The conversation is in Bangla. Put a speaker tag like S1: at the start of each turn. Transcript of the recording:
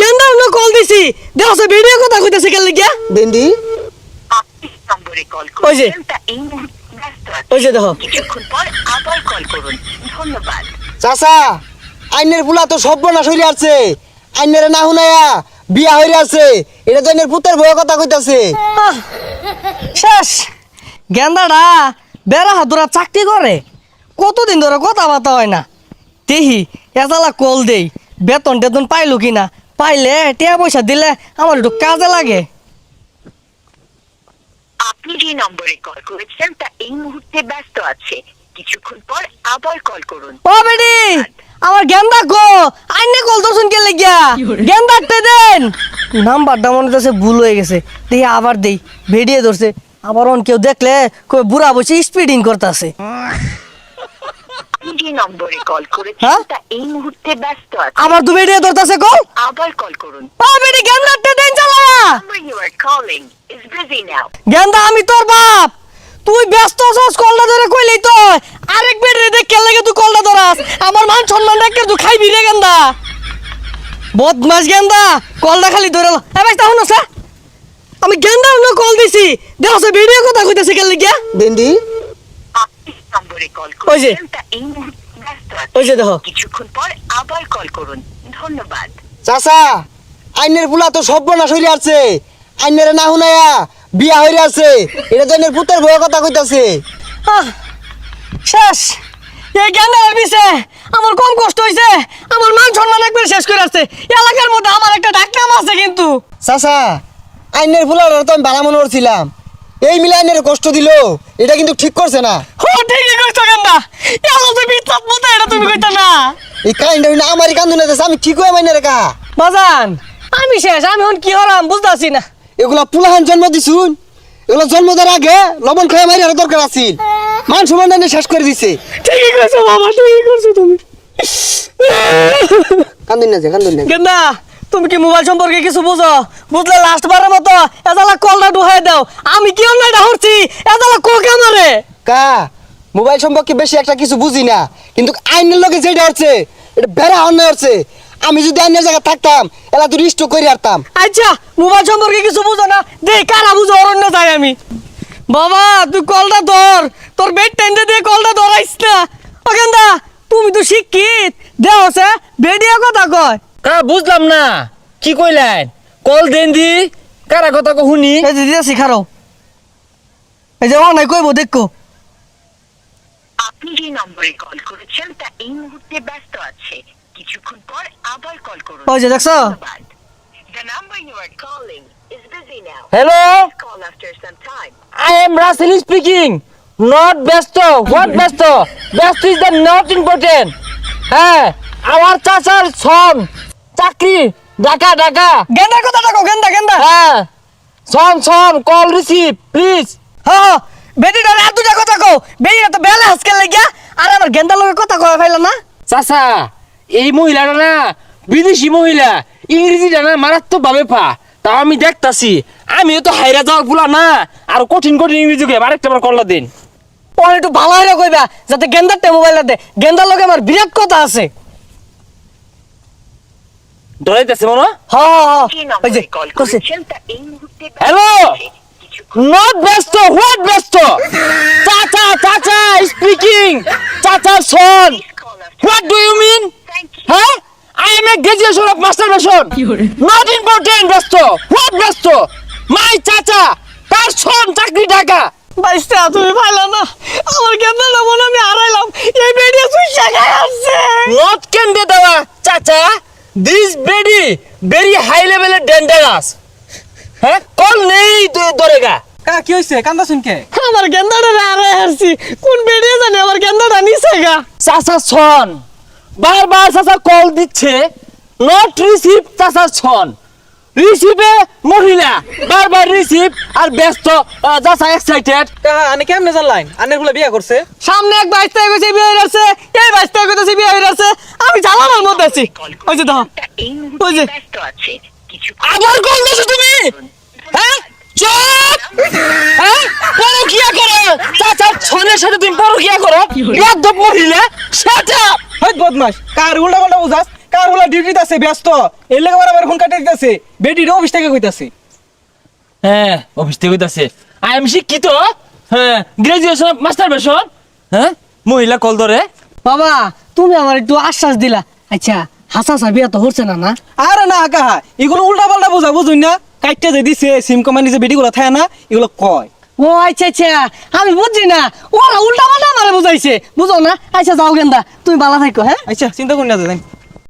S1: গেন্দা না কল দিছি দেখো ভিডিও কথা কইতাছে কেন লাগিয়া? ওই যে। ওই যে দেখো।
S2: কিছুক্ষণ পর আবার কল করুন ধন্যবাদ
S3: চাচা আইনের পুলা তো সর্বনাশ হইরে আছে আইনের না হুনায়া বিয়া হইরে আছে এটা তো আইনের পুতের কথা কইতাছে।
S1: শেষ। গেন্দাটা বেড়া হাতুরা চাকরি করে। কতদিন ধরে কথা বার্তা হয় না। তেহি এজালা কল দেই। বেতন টেতন পাইলো কিনা? পাইলে টিয়া পয়সা দিলে আমার একটু কাজে লাগে।
S2: আপনি যে নম্বরে কল করেছেন তা এই মুহূর্তে ব্যস্ত আছে। কিছুক্ষণ পর আবার কল করুন।
S1: ও বেডি আমার গেন্দা গো আইনে কল দর্শন কে লাগিয়া? গেন্দারতে দেন। নাম্বারটা মনে হচ্ছে ভুল হয়ে গেছে। দেখি আবার দেই। ভেডিয়ে ধরছে। আবার অন কেউ দেখলে কই বুড়া বসে স্পিডিং করতেছে।
S2: আপনি যে নম্বরে কল করেছেন
S1: হ্যাঁ?
S2: তা এই মুহূর্তে ব্যস্ত আছে।
S1: আবার দু ধরতেছে কল
S2: আবার কল করুন।
S1: ও গেন্দারতে দেন চালায়া।
S2: Now
S1: গেন্দা আমি তোর বাপ। তুই ব্যস্ত আছিস কলটা ধরে কইলেই তো আরেক বেডরে দেখ কে লাগে তুই কলটা ধরাস। আমার মান সম্মান রেখে তুই খাইবি রে গেন্দা বদমাস গেন্দা কলটা খালি ধরে এ ভাই তাহলে আছে আমি গেন্দা না কল দিছি। দেখো ভিডিও কথা কইতেছে কে লাগিয়া
S3: ভেন্ডি?
S2: নম্বরে কল
S1: ওই যে।
S2: তা এই মুহূর্তে ব্যস্ত আছে।
S1: ওই যে দেখো।
S2: কিছুক্ষণ পর আবার কল করুন। ধন্যবাদ।
S3: চাচা আইনের পুলা তো সর্বনাশ হইরে আছে আইনের না হুনায়া বিয়া হইরে আছে এটা তো আইনের পুতের বউয়ের কথা কইতাছে।
S1: আহ, শেষ। এই গেন্দার বিষে আমার কম কষ্ট হইছে। আমার মান সম্মান একবার শেষ করে আসছে। এলাকার মধ্যে আমার একটা ডাকনাম আছে কিন্তু।
S3: চাচা আইনের পুলার তো আমি বালা মনে করছিলাম এই মিলে আইনের কষ্ট দিল। এটা কিন্তু ঠিক করছে না।
S1: ঠিকই এলো তো বিচ্ছাত মতো এটা তুমি কইতা না।
S3: এই আমারই আমি ঠিক মাইনে রেখা
S1: বাজান আমি শেষ আমি কি হলাম বুঝতেছি না।
S3: এগুলা পুলাহান জন্ম দিছুন। এগুলা জন্ম দেওয়ার আগে লবণ মারি দরকার আছিল মান শেষ করে দিছে।
S1: ঠিকই কইছো বাবা ঠিকই করছ তুমি।
S3: কান্দুন না যে কান্দুন না।
S1: গেন্দা তুমি কি মোবাইল সম্পর্কে কিছু বুঝো? বুঝলে লাস্ট বারের মতো এজালা কলটা ডুহাই দাও। আমি কি অন্যায়টা হচ্ছি এদালা কোকে আমারে?
S3: কা মোবাইল সম্পর্কে বেশি একটা কিছু বুঝি না কিন্তু আইনের লোকে যেটা হচ্ছে এটা বেড়া অন্যায় হচ্ছে। আমি যদি আইনের জায়গায় থাকতাম এলা তুই রিস্ট করে আরতাম
S1: আচ্ছা মোবাইল সম্পর্কে কিছু বুঝো না? দে কারা বুঝো অরণ্য যাই আমি। বাবা তুই কলটা ধর। তোর বেড টেন্ডে দিয়ে কলটা ধরাইস না। ও গেন্দা তুমি তো শিক্ষিত। দে সে বেডিয়া কথা কয়।
S4: কা বুঝলাম না। কি কইলেন? কল দেন দি। কারা কথা কো শুনি।
S1: এই যে দিয়েছি খারো। এই যে অনেক কইব দেখো।
S2: আপনি যে নম্বরে কল করেছেন তা এই মুহূর্তে ব্যস্ত আছে। কিছুক্ষণ পর আবার কল করুন।
S1: ওই যে দেখছ?
S2: The number you are calling is busy now.
S4: Hello
S2: Call after some time.
S4: I am Rasel speaking not ব্যস্ত। হোয়াট ব্যস্ত? ব্যস্ত ইজ দ্য নট ইম্পর্টেন্ট হ্যাঁ আমার চাচার সন চাকরি। ঢাকা ঢাকা।
S1: গেন্দার কথা ডাকো গেন্দা গেন্দা।
S4: হ্যাঁ। Son son call receive please
S1: হ্যাঁ। বেটিটা আর দুটা কথা কও। বেটিটা তো বেলা লাগিয়া আর আমার গেন্দার লগে কথা কয় ফাইলা না।
S4: চাচা এই মহিলাটা না বিদেশি মহিলা ইংরেজিটা না পা তাও আমি দেখতাছি আমিও তো হাইরা যাওয়ার পুলা না। আর কঠিন কঠিন ইংরেজি কে আরেকটা বার কল্লা দিন।
S1: ও একটু ভালো হইরা কইবা যাতে গেন্দারটা মোবাইলটা দে। গেন্দার লগে আমার বিরাট কথা আছে।
S4: ডরাইতেছে মনে
S1: হ্যাঁ? হ্যাঁ ওই যে
S2: নম্বরে কল
S1: করছে।
S2: করেছেন তা এই মুহূর্তে ব্যস্ত
S4: হ্যালো নট ব্যস্ত হোয়াট ব্যস্ত? চাচা চাচা স্পিকিং চাচা son what do you mean হ্যাঁ I am a graduation of masturbation not important ব্যস্ত. হোয়াট ব্যস্ত? মাই চাচা তার সন চাকরি ঢাকা।
S1: বাইশটা তুমি পাইলা না। আমার গেন্দারটা মনে আমি হারাইলাম। এই বেডিয়া সুই শাখায় আসছে।
S4: নট ক্যান দে দেওয়া চাচা দিস বেডি ভেরি হাই লেভেলের ডেঞ্জারাস হ্যাঁ? কল নেই দরেগা
S5: কা কি হইছে? কান্দা শুনকে
S1: আমার গেন্দাটা হারাই আসছি কোন বেডিয়া জানে আমার গেন্দাটা নিছে গা।
S4: চাচা ছন বারবার চাচা কল দিচ্ছে নট রিসিভ চাচা ছন রিসিভে মহিলা বারবার রিসিভ আর ব্যস্ত আহ, চাচা এক্সাইটেড
S5: কা আনে কেমনে জানলাইন? আনের ফুলে বিয়া করছে।
S1: সামনে এক বাইশ তারিখ হয়েছে বিয়ে আছে এই তারিখ হয়েছে বিয়ে আছে আমি জ্বালানোর মধ্যে আছি। ওই যে দেখো। ওই যে।
S2: ব্যস্ত আছে।
S4: আবার কল দিছো তুমি? হ্যাঁ? চুপ! হ্যাঁ? পরকিয়া করো। চাচা ছনের সাথে তুমি পরকিয়া করো। মহিলা শাট আপ
S5: হই বদমাস কার উল্টা পাল্টা বুঝাস? কার ডিউটিতে আছে ব্যস্ত? এর লেগে আমার ফোন কাটে দিতেছে বেটির অফিস থেকে কইতাছে।
S4: হ্যাঁ অফিস থেকে কইতাছে। আই এম শিক্ষিত হ্যাঁ গ্রাজুয়েশন মাস্টার বেশন হ্যাঁ? মহিলা কল ধরে।
S1: বাবা তুমি আমার একটু আশ্বাস দিলা। আচ্ছা হাসা চাবি বিয়া তো হচ্ছে না না?
S5: আরে না আকা এগুলো উল্টা পাল্টা বোঝা বুঝুন না। কাইটটা যে দিছে সিম কোম্পানি যে বেটিগুলো থাকে না এগুলো কয়?
S1: ও আচ্ছা আচ্ছা। আমি বুঝছি না। ওরা উল্টা পাল্টা আমারে বুঝাইছে। বুঝো না? আচ্ছা যাও গেন্দা। তুমি বালা থাকো হ্যাঁ?
S5: আচ্ছা চিন্তা করি না যাই।